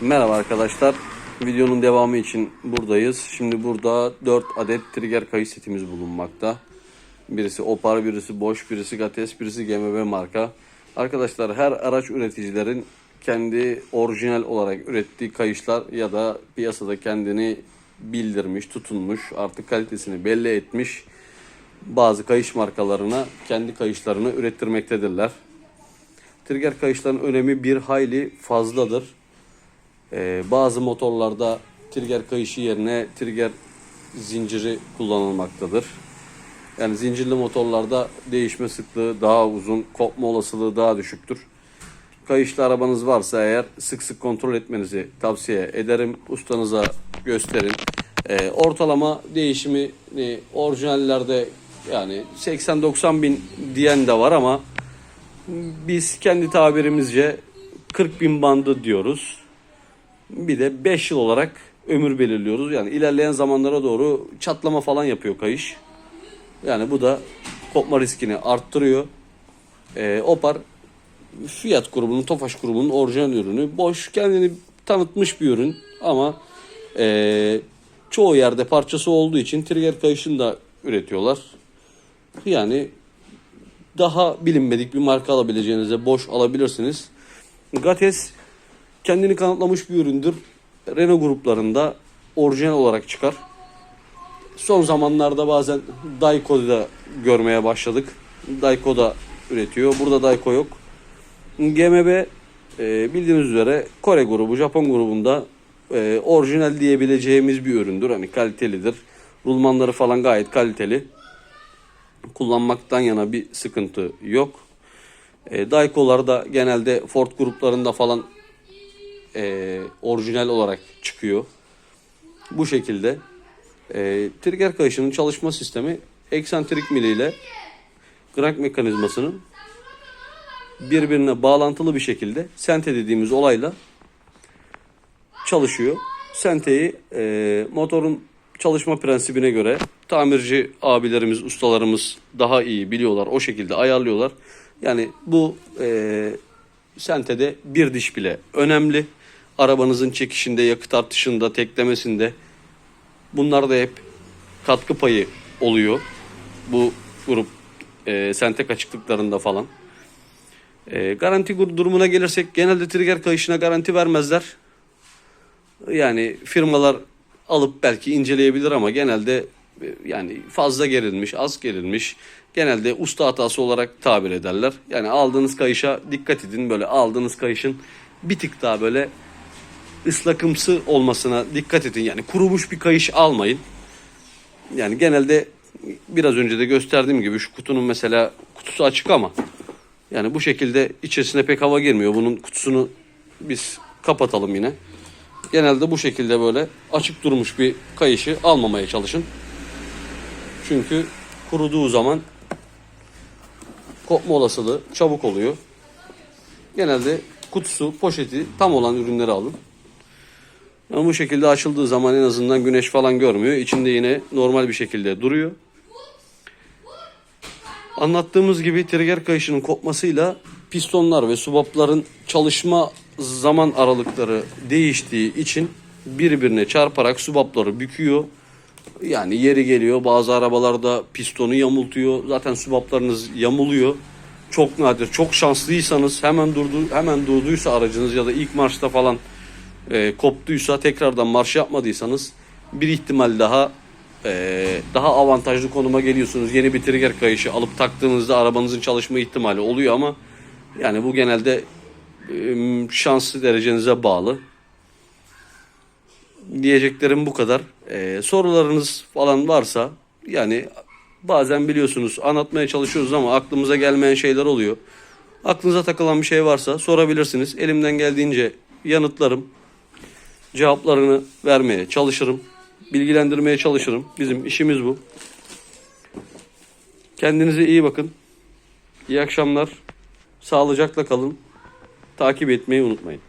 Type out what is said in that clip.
Merhaba arkadaşlar. Videonun devamı için buradayız. Şimdi burada 4 adet trigger kayış setimiz bulunmakta. Birisi Opar, birisi Bosch, birisi Gates, birisi GMB marka. Arkadaşlar her araç üreticilerin kendi orijinal olarak ürettiği kayışlar ya da piyasada kendini bildirmiş, tutunmuş, artık kalitesini belli etmiş bazı kayış markalarına kendi kayışlarını ürettirmektedirler. Trigger kayışların önemi bir hayli fazladır. Ee, bazı motorlarda trigger kayışı yerine trigger zinciri kullanılmaktadır. Yani zincirli motorlarda değişme sıklığı daha uzun, kopma olasılığı daha düşüktür. Kayışlı arabanız varsa eğer sık sık kontrol etmenizi tavsiye ederim. Ustanıza gösterin. Ee, ortalama değişimi e, orijinallerde yani 80-90 bin diyen de var ama biz kendi tabirimizce 40 bin bandı diyoruz. Bir de 5 yıl olarak ömür belirliyoruz. Yani ilerleyen zamanlara doğru çatlama falan yapıyor kayış. Yani bu da kopma riskini arttırıyor. Ee, Opar Fiat grubunun, Tofaş grubunun orijinal ürünü. Boş kendini tanıtmış bir ürün ama ee, çoğu yerde parçası olduğu için trigger kayışını da üretiyorlar. Yani daha bilinmedik bir marka alabileceğinize boş alabilirsiniz. Gates kendini kanıtlamış bir üründür. Renault gruplarında orijinal olarak çıkar. Son zamanlarda bazen Daico'da görmeye başladık. Daico da üretiyor. Burada Daico yok. GMB e, bildiğiniz üzere Kore grubu, Japon grubunda e, orijinal diyebileceğimiz bir üründür. Hani kalitelidir. Rulmanları falan gayet kaliteli kullanmaktan yana bir sıkıntı yok. E, Daico'lar da genelde Ford gruplarında falan e, orijinal olarak çıkıyor. Bu şekilde. E, trigger kayışının çalışma sistemi eksantrik mili ile crank mekanizmasının birbirine bağlantılı bir şekilde sente dediğimiz olayla çalışıyor. Senteyi e, motorun çalışma prensibine göre tamirci abilerimiz, ustalarımız daha iyi biliyorlar. O şekilde ayarlıyorlar. Yani bu e, sentede bir diş bile önemli. Arabanızın çekişinde, yakıt artışında, teklemesinde bunlar da hep katkı payı oluyor. Bu grup e, sente açıklıklarında falan. E, garanti durumuna gelirsek genelde trigger kayışına garanti vermezler. Yani firmalar alıp belki inceleyebilir ama genelde e, yani fazla gerilmiş, az gerilmiş. Genelde usta hatası olarak tabir ederler. Yani aldığınız kayışa dikkat edin. Böyle aldığınız kayışın bir tık daha böyle ıslakımsı olmasına dikkat edin. Yani kurumuş bir kayış almayın. Yani genelde biraz önce de gösterdiğim gibi şu kutunun mesela kutusu açık ama yani bu şekilde içerisine pek hava girmiyor. Bunun kutusunu biz kapatalım yine. Genelde bu şekilde böyle açık durmuş bir kayışı almamaya çalışın. Çünkü kuruduğu zaman kopma olasılığı çabuk oluyor. Genelde kutusu, poşeti tam olan ürünleri alın. Yani bu şekilde açıldığı zaman en azından güneş falan görmüyor. İçinde yine normal bir şekilde duruyor. Anlattığımız gibi trigger kayışının kopmasıyla pistonlar ve subapların çalışma zaman aralıkları değiştiği için birbirine çarparak subapları büküyor. Yani yeri geliyor bazı arabalarda pistonu yamultuyor. Zaten subaplarınız yamuluyor. Çok nadir, çok şanslıysanız hemen durdu, hemen durduysa aracınız ya da ilk marşta falan e, koptuysa tekrardan marş yapmadıysanız bir ihtimal daha e, daha avantajlı konuma geliyorsunuz. Yeni bir trigger kayışı alıp taktığınızda arabanızın çalışma ihtimali oluyor ama yani bu genelde e, şanslı derecenize bağlı. Diyeceklerim bu kadar. E, sorularınız falan varsa yani bazen biliyorsunuz anlatmaya çalışıyoruz ama aklımıza gelmeyen şeyler oluyor. Aklınıza takılan bir şey varsa sorabilirsiniz. Elimden geldiğince yanıtlarım. Cevaplarını vermeye çalışırım. Bilgilendirmeye çalışırım. Bizim işimiz bu. Kendinize iyi bakın. İyi akşamlar. Sağlıcakla kalın. Takip etmeyi unutmayın.